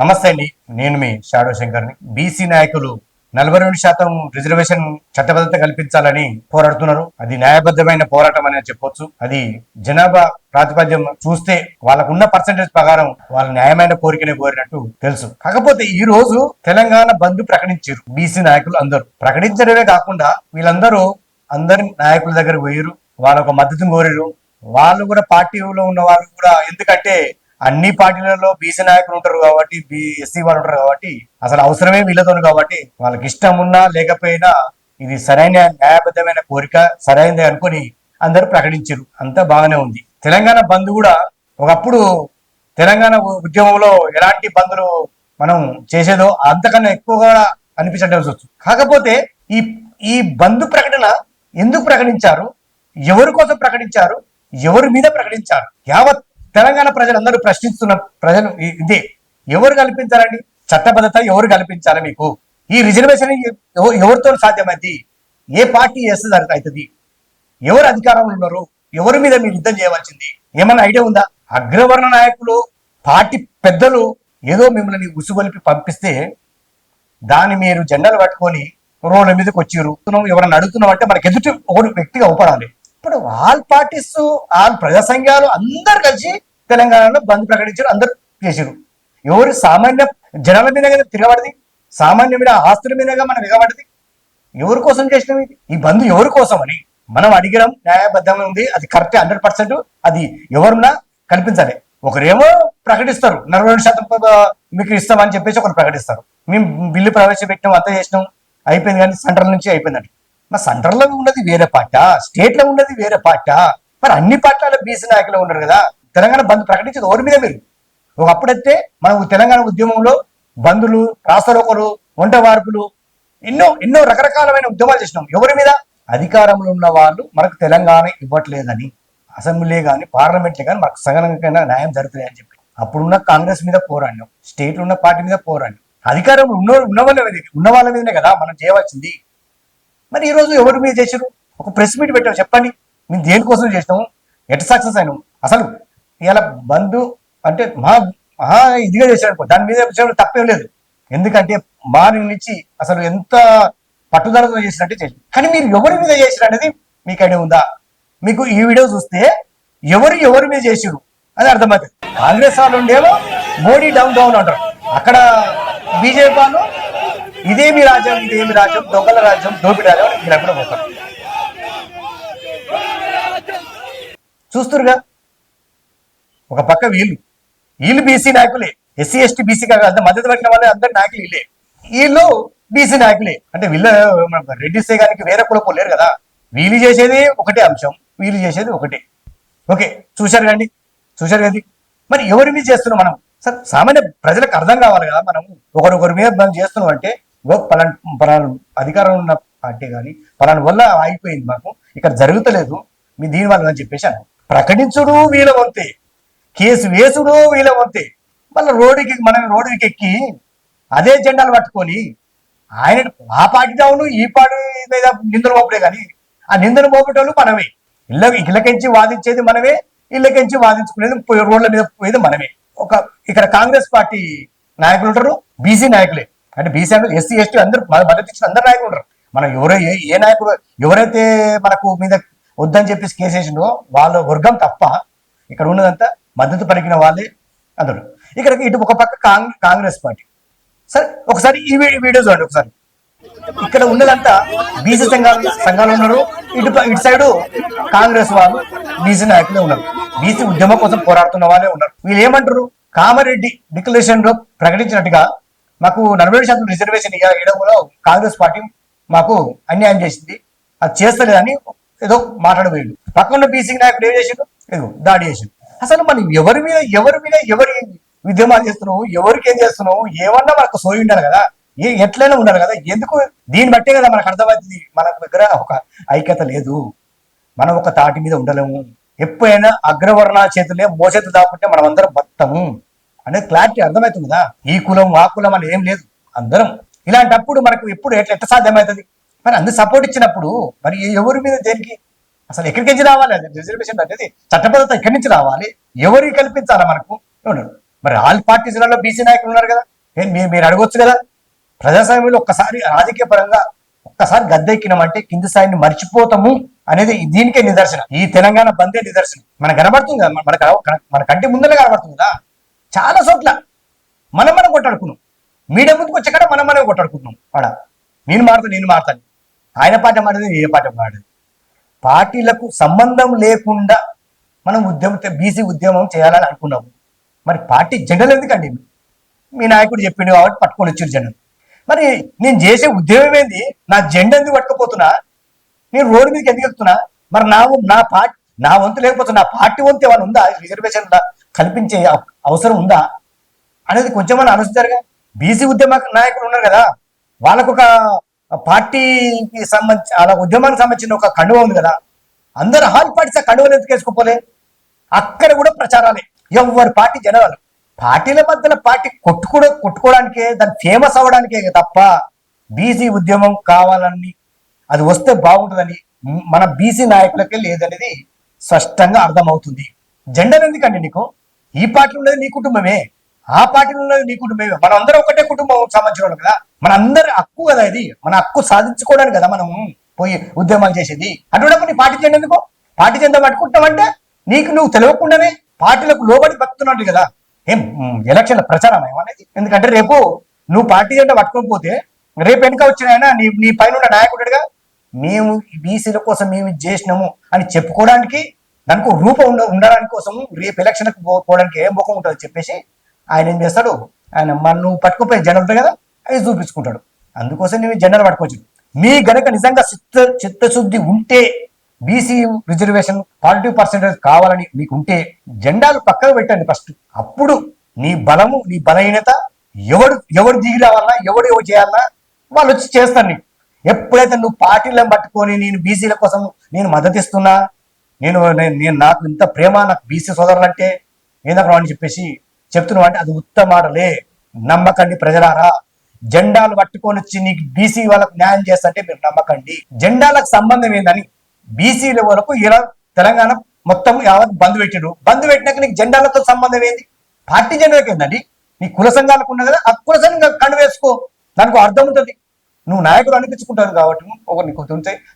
నమస్తే అండి. నేను మీ షాడో శంకర్ని. బీసీ నాయకులు నలభై రెండు శాతం రిజర్వేషన్ చట్టబద్ధత కల్పించాలని పోరాడుతున్నారు. అది న్యాయబద్ధమైన పోరాటం అని చెప్పొచ్చు. అది జనాభా ప్రాతిపద్యం చూస్తే వాళ్ళకున్న పర్సంటేజ్ ప్రకారం వాళ్ళ న్యాయమైన కోరికనే కోరినట్టు తెలుసు. కాకపోతే ఈ రోజు తెలంగాణ బంద్ ప్రకటించారు బీసీ నాయకులు అందరూ. ప్రకటించడమే కాకుండా వీళ్ళందరూ అందరి నాయకుల దగ్గర పోయారు వాళ్ళ ఒక మద్దతును కోరారు వాళ్ళు కూడా పార్టీలో ఉన్న వాళ్ళు కూడా. ఎందుకంటే అన్ని పార్టీలలో బీసీ నాయకులు ఉంటారు కాబట్టి బి ఎస్సీ వాళ్ళు ఉంటారు కాబట్టి అసలు అవసరమే వీళ్ళతో కాబట్టి వాళ్ళకి ఇష్టం ఉన్నా లేకపోయినా ఇది సరైన న్యాయబద్ధమైన కోరిక సరైనది అనుకొని అందరూ ప్రకటించారు. అంతా బాగానే ఉంది. తెలంగాణ బంద్ కూడా ఒకప్పుడు తెలంగాణ ఉద్యమంలో ఎలాంటి బంద్లు మనం చేసేదో అంతకన్నా ఎక్కువగా అనిపించవచ్చు కాకపోతే ఈ ఈ బంద్ ప్రకటన ఎందుకు ప్రకటించారు? ఎవరి కోసం ప్రకటించారు? ఎవరి మీద ప్రకటించారు? యావత్ తెలంగాణ ప్రజలందరూ ప్రశ్నిస్తున్న ప్రజలు ఇదే. ఎవరు కల్పించాలండి? చట్టబద్ధత ఎవరు కల్పించాలి మీకు? ఈ రిజర్వేషన్ ఎవరితో సాధ్యమైంది? ఏ పార్టీ చేస్తే అవుతుంది ఎవరు అధికారంలో ఉన్నారు? ఎవరి మీద మీరు యుద్ధం చేయవలసింది? ఏమన్నా ఐడియా ఉందా? అగ్రవర్ణ నాయకులు పార్టీ పెద్దలు ఏదో మిమ్మల్ని ఉసుగొలిపి పంపిస్తే దాన్ని మీరు జెండాలు పట్టుకొని రోడ్ల మీదకి వచ్చిర్రు. ఎవరైనా అడుగుతున్నాం అంటే మనకి ఎదుటి ఒకటి వ్యక్తిగా అవపడాలి ఇప్పుడు ఆల్ పార్టీస్ ఆల్ ప్రజా సంఘాలు అందరు కలిసి తెలంగాణలో బంద్ ప్రకటించారు అందరు చేసారు ఎవరు సామాన్య జనాల మీద కదా తిరగబడది? సామాన్య మీద ఆస్తుల మీదగా మనం ఎగబడింది? ఎవరి కోసం చేసినాం ఇది? ఈ బంద్ ఎవరి కోసం అని మనం అడిగడం న్యాయబద్ధంగా ఉంది అది కరెక్ట్ హండ్రెడ్ పర్సెంట్ అది ఎవరున్నా కల్పించాలి ఒకరేమో ప్రకటిస్తారు నలభై రెండు శాతం మీకు ఇస్తామని చెప్పేసి ఒకరు ప్రకటిస్తారు. మేము బిల్లు ప్రవేశపెట్టినాం అంతా చేసినాం అయిపోయింది కానీ సెంట్రల్ నుంచి అయిపోయిందండి మరి సెంట్రల్లో ఉన్నది వేరే పార్ట స్టేట్లో ఉన్నది వేరే పార్ట మరి అన్ని పార్టీల బీసీ నాయకులు ఉన్నారు కదా. తెలంగాణ బంద్ ప్రకటించేది ఓరి మీద మీరు? ఒకప్పుడైతే మనం తెలంగాణ ఉద్యమంలో బంధులు రాస్తారోకలు వంట వార్పులు ఎన్నో ఎన్నో రకరకాలమైన ఉద్యమాలు చేసినాం. ఎవరి మీద? అధికారంలో ఉన్న వాళ్ళు మనకు తెలంగాణ ఇవ్వట్లేదని అసెంబ్లీ కానీ పార్లమెంట్లే కానీ మనకు సగనంగా న్యాయం జరుగుతుందని చెప్పి. అప్పుడున్న కాంగ్రెస్ మీద పోరాడినాం. స్టేట్ ఉన్న పార్టీ మీద పోరాడినాం. అధికారం ఉన్న ఉన్న వాళ్ళ మీద ఉన్న వాళ్ళ మీదనే కదా మనం చేయవలసింది. మరి ఈ రోజు మీరు మీద ఒక ప్రెస్ మీట్ పెట్టారు చెప్పండి. మేము దేనికోసం చేసినాము? ఎట్ సక్సెస్ అయినాము? అసలు ఇలా బంధు అంటే మహా మహా ఇదిగా చేశాడు దాని మీద విషయంలో తప్పేం లేదు. ఎందుకంటే మార్నింగ్ నుంచి అసలు ఎంత పట్టుదలతో చేసినట్టే చేసి కానీ మీరు ఎవరి మీద చేసిరు అనేది మీకు ఐడియా ఉందా? మీకు ఈ వీడియో చూస్తే ఎవరు ఎవరి మీద చేసిరు అని అర్థమవుతుంది. కాంగ్రెస్ వాళ్ళు ఉండేమో మోడీ డౌన్ డౌన్ అంటారు. అక్కడ బీజేపీ వాళ్ళు ఇదేమి రాజ్యం ఇదేమి రాజ్యం? దొంగల రాజ్యం దోపిడి రాజ్యం అని ఇక్కడ పోతారు? చూస్తురుగా? ఒక పక్క వీళ్ళు. వీళ్ళు బీసీ నాయకులే. ఎస్సీ ఎస్టీ బీసీ కాదు అంత మద్దతు పెట్టిన వాళ్ళే అందరు నాయకులు వీళ్ళే. వీళ్ళు బీసీ నాయకులే. అంటే వీళ్ళ రెడ్డి సేగానికి వేరే కులపు లేరు కదా. వీళ్ళు చేసేది ఒకటే అంశం. వీళ్ళు చేసేది ఒకటే. ఓకే చూశారు కండి చూశారు కదా మరి ఎవరి మీద చేస్తున్నాం మనం? సార్ సామాన్య ప్రజలకు అర్థం కావాలి కదా మనం ఒకరొకరి మీద మనం చేస్తున్నాం అంటే ఓ పలానా పలానా అధికారం ఉన్న పార్టీ కానీ పలానా వల్ల ఆగిపోయింది మాకు ఇక్కడ జరుగుతలేదు మీ దీని వల్ల అని చెప్పేసి అన్నాం. ప్రకటించుడు వీలవంతే కేసు వేసుడు వీలవంతే మళ్ళీ రోడ్డుకి మనం రోడ్డుకి ఎక్కి అదే జెండాలు పట్టుకొని ఆయన ఆ పార్టీ డౌను ఈ పార్టీ మీద నిందలు మోపడే కానీ ఆ నిందలు మోపేటోళ్ళు మనమే. ఇళ్ళ ఇళ్ళకెంచి వాదించేది మనమే ఇళ్ళకెంచి వాదించుకునేది రోడ్ల మీద పోయేది మనమే. ఒక ఇక్కడ కాంగ్రెస్ పార్టీ నాయకులు ఉంటారు బీసీ నాయకులే. అంటే బీసీ అంటే ఎస్సీ ఎస్టీ అందరూ మన మద్దతు ఇచ్చిన అందరు నాయకులు ఉంటారు మనం ఎవరో ఏ- ఏ నాయకుడు ఎవరైతే మనకు మీద వద్దని చెప్పేసి కేసు వాళ్ళ వర్గం తప్ప ఇక్కడ ఉన్నదంతా మద్దతు పలికిన వాళ్ళే అందరూ. ఇక్కడ ఇటు ఒక పక్క కాంగ్రెస్ పార్టీ. సరే ఒకసారి ఈ వీడియో చూడండి ఒకసారి. ఇక్కడ ఉన్నదంతా బీసీ సంఘాలు సంఘాలు ఉన్నారు. ఇటు ఇటు సైడు కాంగ్రెస్ వాళ్ళు బీసీ నాయకులే ఉన్నారు. బీసీ ఉద్యమం కోసం పోరాడుతున్న వాళ్ళే ఉన్నారు. వీళ్ళు ఏమంటారు? కామారెడ్డి డిక్లరేషన్లో ప్రకటించినట్టుగా మాకు నలభై శాతం రిజర్వేషన్ ఇవ్వడంలో కాంగ్రెస్ పార్టీ మాకు అన్యాయం చేసింది. అది చేస్తలేదని ఏదో మాట్లాడబోయాడు. పక్కన బీసీ నాయకుడు ఏం చేసిండు? ఏదో దాడి చేసిండు. అసలు మనం ఎవరి మీద ఎవరి మీద ఎవరి ఉద్యమాలు చేస్తున్నావు? ఎవరికి ఏం చేస్తున్నావు? ఏమన్నా మనకు సోయి ఉండాలి కదా. ఏ ఎట్లయినా ఉండాలి కదా. ఎందుకు? దీన్ని బట్టే కదా మనకు అర్థమవుతుంది. మన దగ్గర ఒక ఐక్యత లేదు. మనం ఒక తాటి మీద ఉండలేము. ఎప్పుడైనా అగ్రవర్ణ చేతులే మోచేతులు దాకుంటే మనం అందరం బతము అనేది క్లారిటీ అర్థమవుతుంది కదా ఈ కులం ఆ కులం అని ఏం లేదు. అందరం. ఇలాంటప్పుడు మనకు ఎప్పుడు ఎట్లా ఎట్లా సాధ్యమవుతుంది? మరి అందరు సపోర్ట్ ఇచ్చినప్పుడు మరి ఎవరి మీద దేనికి? అసలు ఎక్కడికి నుంచి రావాలి? రిజర్వేషన్ అనేది చట్టబద్ధత ఎక్కడి నుంచి రావాలి? ఎవరికి కల్పించాలా మనకు? ఏమన్నారు మరి ఆల్ పార్టీస్లలో బీసీ నాయకులు ఉన్నారు కదా. ఏం మీరు అడగొచ్చు కదా. ప్రజాస్వామ్యంలో ఒక్కసారి రాజకీయ పరంగా ఒక్కసారి గద్దెక్కినామంటే కింది స్థాయిని మర్చిపోతాము అనేది దీనికే నిదర్శనం. ఈ తెలంగాణ బందే నిదర్శనం. మనకు కనబడుతుంది కదా. మన మన- మన కంటి ముందరే కనబడుతుంది కదా. చాలా చోట్ల మనం మనం కొట్టాడుకున్నాం మీడియా ముందుకు వచ్చాక మనం మనం కొట్టాడుకుంటున్నాం ఆడ నేను మారుతాను నేను మారుతాను. ఆయన పాట మాడదు ఏ పాట మాడదు పార్టీలకు సంబంధం లేకుండా మనం ఉద్యమం బీసీ ఉద్యమం చేయాలని అనుకున్నాము మరి పార్టీ జెండలు ఎందుకండి? మీ నాయకుడు చెప్పిండు కాబట్టి పట్టుకొని వచ్చారు జెండలు మరి నేను చేసే ఉద్యమం ఏంది? నా జెండా ఎందుకు పట్టుకపోతున్నా? నేను రోడ్డు మీదకి ఎందుకు వెళ్తున్నా? మరి నా నా పార్టీ నా వంతు లేకపోతే నా పార్టీ వంతు ఏమైనా ఉందా? రిజర్వేషన్ కల్పించే అవసరం ఉందా? అనేది కొంచెం మనం ఆలోచించారుగా. బీసీ ఉద్యమ నాయకులు ఉన్నారు కదా. వాళ్ళకు ఒక పార్టీకి సంబంధించి వాళ్ళ ఉద్యమానికి సంబంధించిన ఒక కండువ ఉంది కదా. అందరు హాల్ పార్టీస్ ఆ కండువలు ఎందుకు అక్కడ కూడా ప్రచారాలే. ఎవరి పార్టీ జనాలు? పార్టీల మధ్యలో పార్టీ కొట్టుకోవడం కొట్టుకోవడానికే దాన్ని ఫేమస్ అవ్వడానికే తప్ప బీసీ ఉద్యమం కావాలని అది వస్తే బాగుంటుందని మన బీసీ నాయకులకే లేదనేది స్పష్టంగా అర్థమవుతుంది. జెండర్ ఎందుకండి నీకు? ఈ పార్టీలో ఉన్నది నీ కుటుంబమే ఆ పార్టీలో ఉన్నది నీ కుటుంబమే. మనం అందరం ఒకటే కుటుంబం సంబంధించిన వాళ్ళు కదా. మన అందరి హక్కు కదా ఇది. మన హక్కు సాధించుకోవడానికి కదా మనం పోయి ఉద్యమాలు చేసేది. అటువంటిప్పుడు నీ పార్టీ చేయండి ఎందుకో? పార్టీ జెండా పట్టుకుంటామంటే నీకు నువ్వు తెలియకుండానే పార్టీలకు లోబడి బతుకుతున్నాడు కదా. ఏం ఎలక్షన్ల ప్రచారం ఏమనేది ఎందుకంటే రేపు నువ్వు పార్టీ జెండా పట్టుకొని పోతే రేపు వెనుక వచ్చిన ఆయన నీ నీ పైన ఉన్న నాయకుడిగా మేము బీసీల కోసం మేము ఇది చేసినాము అని చెప్పుకోవడానికి దానికి రూపం ఉండ ఉండడానికి కోసం రేపు ఎలక్షన్కి పోవడానికి ఏం ముఖం ఉంటుంది చెప్పేసి ఆయన ఏం చేస్తాడు? ఆయన మన నువ్వు పట్టుకుపోయి జెండా ఉంటుంది కదా? అది చూపించుకుంటాడు. అందుకోసం నేను జెండాలు పట్టుకోవచ్చు మీ గనక నిజంగా చిత్త చిత్తశుద్ధి ఉంటే బీసీ రిజర్వేషన్ ఫార్టీ పర్సెంటేజ్ కావాలని మీకు ఉంటే జెండాలు పక్కకు పెట్టండి ఫస్ట్ అప్పుడు నీ బలము నీ బలహీనత ఎవడు ఎవడు దిగి రావాలన్నా ఎవడు ఎవరు చేయాలన్నా వాళ్ళు వచ్చి చేస్తారు నీకు. ఎప్పుడైతే నువ్వు పార్టీలను పట్టుకొని నేను బీసీల కోసం నేను మద్దతు ఇస్తున్నా నేను నేను నాకు ఇంత ప్రేమ నాకు బీసీ సోదరులు అంటే ఏందక్కడ అని చెప్పేసి చెప్తున్నావు అంటే అది ఉత్తమాటలే నమ్మకండి ప్రజలారా. జెండాలు పట్టుకొని వచ్చి నీకు బీసీ వాళ్ళకు న్యాయం చేస్తుంటే మీరు నమ్మకండి. జెండాలకు సంబంధం ఏందని బీసీల వరకు ఇలా తెలంగాణ మొత్తం యావత్ బంద్ పెట్టాడు. బంద్ పెట్టినాక నీకు జెండాలతో సంబంధం ఏంది? పార్టీ జెండాకి ఏందండి? నీ కుల సంఘాలకు ఉన్నది కదా ఆ కుల సంఘం కండు వేసుకో. దానికి అర్థం ఉంటుంది. నువ్వు నాయకుడు అనిపించుకుంటారు కాబట్టి ఒక నీకు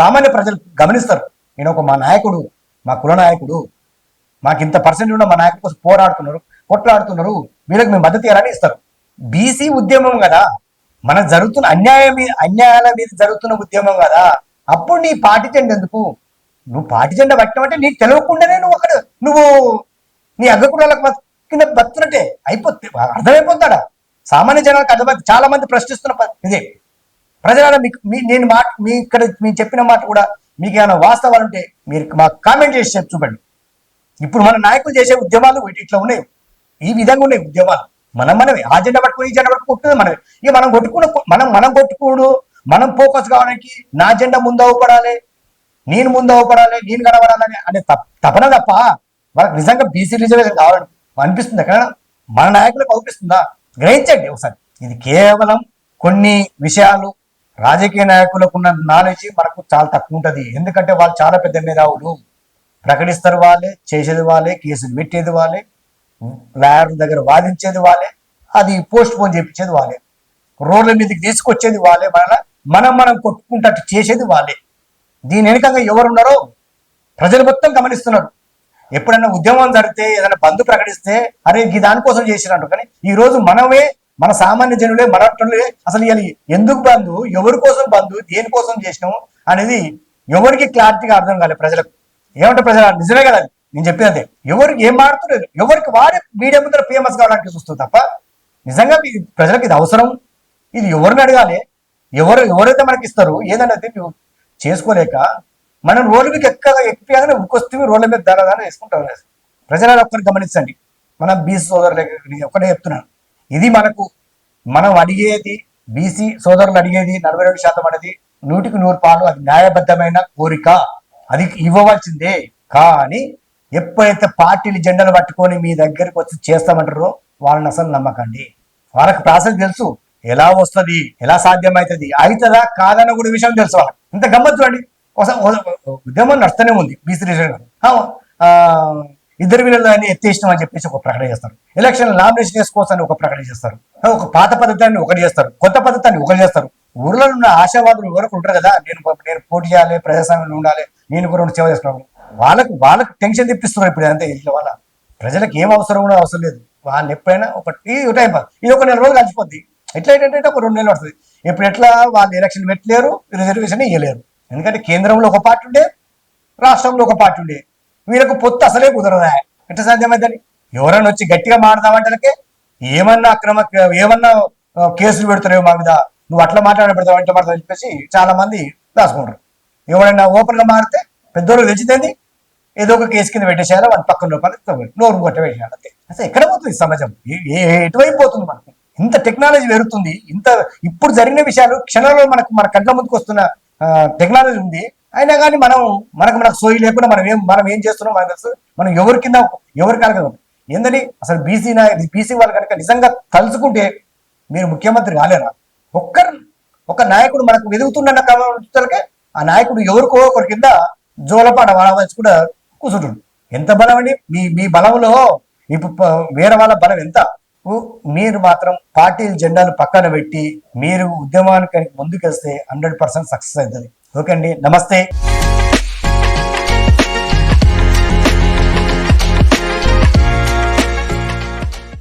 సామాన్య ప్రజలు గమనిస్తారు. నేను ఒక మా నాయకుడు. మా కుల నాయకుడు మాకు ఇంత పర్సెంట్ ఉన్న మా నాయకుల కోసం పోరాడుతున్నారు కొట్లాడుతున్నారు వీళ్ళకి మేము మద్దతు ఇవ్వాలని ఇస్తారు. బీసీ ఉద్యమం కదా మన జరుగుతున్న అన్యాయం మీద అన్యాయాల మీద జరుగుతున్న ఉద్యమం కదా అప్పుడు నీ పార్టీ జెండా ఎందుకు? నువ్వు పార్టీ జెండా పట్టమంటే నీకు తెలియకుండానే నువ్వు అక్కడ నువ్వు నీ అగ్రకులాలకు కింద బతున్నట్టే అయిపోతే అర్థమైపోతాడా? సామాన్య జనాలకు అర్థమై చాలా మంది ప్రశ్నిస్తున్న ఇదే. ప్రజల మీకు మీ నేను మాట మీ ఇక్కడ మీరు చెప్పిన మాట కూడా మీకు ఏమైనా వాస్తవాలు ఉంటే మీరు మాకు కామెంట్ చేసి చూపండి. ఇప్పుడు మన నాయకులు చేసే ఉద్యమాలు ఇట్లా ఉన్నాయి. ఈ విధంగా ఉన్నాయి ఉద్యమాలు. మనం మనమే. ఆ జెండా పట్టుకుని ఈ జెండా పట్టుకుంటుంది మనమే. ఇక మనం కొట్టుకున్న మనం మనం కొట్టుకోడు మనం ఫోకస్ కావడానికి నా జెండా ముందు అవ్వపడాలి నేను ముందు అవ్వపడాలి నేను కనబడాలని అనే తపన తప్ప వాళ్ళకి నిజంగా బీసీ రిజర్వేషన్ కావాలని అనిపిస్తుంది ఎక్కడ మన నాయకులకు అనిపిస్తుందా? గ్రహించండి ఒకసారి. ఇది కేవలం కొన్ని విషయాలు రాజకీయ నాయకులకు ఉన్న నాలెడ్జ్ మనకు చాలా తక్కువ ఉంటుంది. ఎందుకంటే వాళ్ళు చాలా పెద్ద మేధావులు. ప్రకటిస్తారు వాళ్ళే చేసేది వాళ్ళే కేసులు పెట్టేది వాళ్ళే లాయర్ దగ్గర వాదించేది వాళ్ళే అది పోస్ట్ పోన్ చేపించేది వాళ్ళే. రోడ్ల మీదకి తీసుకొచ్చేది వాళ్ళే మన మనం మనం కొట్టుకుంటట్టు చేసేది వాళ్ళే. దీని వెనుకంగా ఎవరున్నారో ప్రజలు మొత్తం గమనిస్తున్నారు. ఎప్పుడైనా ఉద్యమం జరిగితే ఏదైనా బంధు ప్రకటిస్తే అరే ఈ దానికోసం చేసినట్టు కానీ ఈ రోజు మనమే మన సామాన్య జనులే మరాఠులే అసలు ఇవాళ ఎందుకు బంధు? ఎవరి కోసం బంధు? దేనికోసం చేసినాము అనేది ఎవరికి క్లారిటీగా అర్థం కాలేదు ప్రజలకు. ఏమంటే ప్రజలు నిజమే కదా నేను చెప్పేది అదే ఎవరికి ఏం మారుతున్నారు ఎవరికి వాడే మీడియా ముందర ఫేమస్ కావడానికి చూస్తుంది తప్ప నిజంగా మీ ప్రజలకు ఇది అవసరం? ఇది ఎవరిని అడగాలి? ఎవరు ఎవరైతే మనకి ఇస్తారు ఏదన్నది నువ్వు చేసుకోలేక మనం రోడ్ల మీద ఎక్కగా ఎక్కిపోయాగానే ఉక్కొస్తే రోడ్ల మీద ధర ధర వేసుకుంటాం. ప్రజలను ఒక్కరిని గమనించండి. మనం బీసీ సోదరులు ఒక్కటే చెప్తున్నాను. ఇది మనకు మనం అడిగేది బీసీ సోదరులు అడిగేది నలభై రెండు శాతం అనేది నూటికి నూరు పాలు అది న్యాయబద్ధమైన కోరిక. అది ఇవ్వవలసిందే. కానీ ఎప్పుడైతే పార్టీలు జెండాలు పట్టుకొని మీ దగ్గరికి వచ్చి చేస్తామంటారో వాళ్ళని అసలు నమ్మకండి. వాళ్ళకి ప్రాసెస్ తెలుసు. ఎలా వస్తది? ఎలా సాధ్యమవుతుంది అవుతుందా? కాదన్న కూడా విషయం తెలుసు వాళ్ళకి. ఇంత గమ్మత్ చూడండి. ఉద్యమం నడుస్తూనే ఉంది. బీసీ రిజర్వ్ ఇద్దరు వీళ్ళని అని ఎత్తేసినాం అని చెప్పేసి ఒక ప్రకటన చేస్తారు. ఎలక్షన్ నామినేషన్ చేసుకోవచ్చు అని ఒక ప్రకటన చేస్తారు. ఒక పాత పద్ధతిని ఒకటి చేస్తారు. కొత్త పద్ధతిని ఒకటి చేస్తారు. ఊర్లో ఉన్న ఆశావాదులు ఎవరికి ఉంటారు కదా? నేను నేను పోటీ చేయాలి ప్రజాస్వామ్యంలో ఉండాలి నేను కూడా రెండు సేవ చేసుకున్నాను వాళ్ళకు వాళ్ళకు టెన్షన్ తెప్పిస్తున్నారు ఇప్పుడు అంతే ఇట్లా వాళ్ళ. ప్రజలకు ఏం అవసరం కూడా అవసరం లేదు. వాళ్ళు ఎప్పుడైనా ఒక టైం పాస్ ఇది ఒక నెల రోజులు కలిసిపోద్ది ఎట్లా ఏంటంటే ఒక రెండు నెలలు పడుతుంది. ఇప్పుడు ఎట్లా వాళ్ళు ఎలక్షన్ పెట్టలేరు రిజర్వేషన్ ఇవ్వలేరు ఎందుకంటే కేంద్రంలో ఒక పార్టీ ఉండే రాష్ట్రంలో ఒక పార్టీ ఉండే. వీళ్ళకు పొత్తు అసలే కుదరదా? ఎట్లా సాధ్యమైందని? ఎవరైనా వచ్చి గట్టిగా మాట్లాడదామంటే ఏమన్నా అక్రమ ఏమన్నా కేసులు పెడతారేమో మా మీద. నువ్వు అట్లా మాట్లాడబెడతావు ఇట్లా మాట్లాడతావు చెప్పేసి చాలా మంది దాసుకుంటారు ఎవరైనా ఓపెన్గా మారితే పెద్దోళ్ళు తెచ్చితేంది ఏదో ఒక కేసు కింద పెట్టేసేయాలి వాళ్ళ పక్కన రూపాయలు నోరు కొట్ట అంతే. అసలు ఎక్కడ పోతుంది సమాజం? ఏ- ఏ- ఎటువైపు పోతుంది మనకు? ఇంత టెక్నాలజీ పెరుగుతుంది ఇంత ఇప్పుడు జరిగిన విషయాలు క్షణంలో మనకు మన కంట్ల ముందుకు వస్తున్న టెక్నాలజీ ఉంది. అయినా కానీ మనం మనకు మనకు సోయి లేకుండా మనం ఏం మనం ఏం చేస్తున్నాం మనకు తెలుసు. మనం ఎవరి కింద ఎవరి కనుక ఏందని అసలు బీసీ బీసీ వాళ్ళు కనుక నిజంగా తలుచుకుంటే మీరు ముఖ్యమంత్రి కాలేరా? ఒక్కరు ఒక నాయకుడు మనకు వెదుగుతున్న క్రమంకే ఆ నాయకుడు ఎవరికో ఒకరి కింద జోలపాట వాడవచ్చు కూడా కూర్చుంటుండు ఎంత బలం అండి? మీ మీ బలంలో ఇప్పుడు వేరే వాళ్ళ బలం ఎంత? మీరు మాత్రం పార్టీ జెండాలు పక్కన పెట్టి మీరు ఉద్యమానికి ముందుకెళ్తే హండ్రెడ్ పర్సెంట్ సక్సెస్ అవుతుంది. ఓకే అండి. నమస్తే.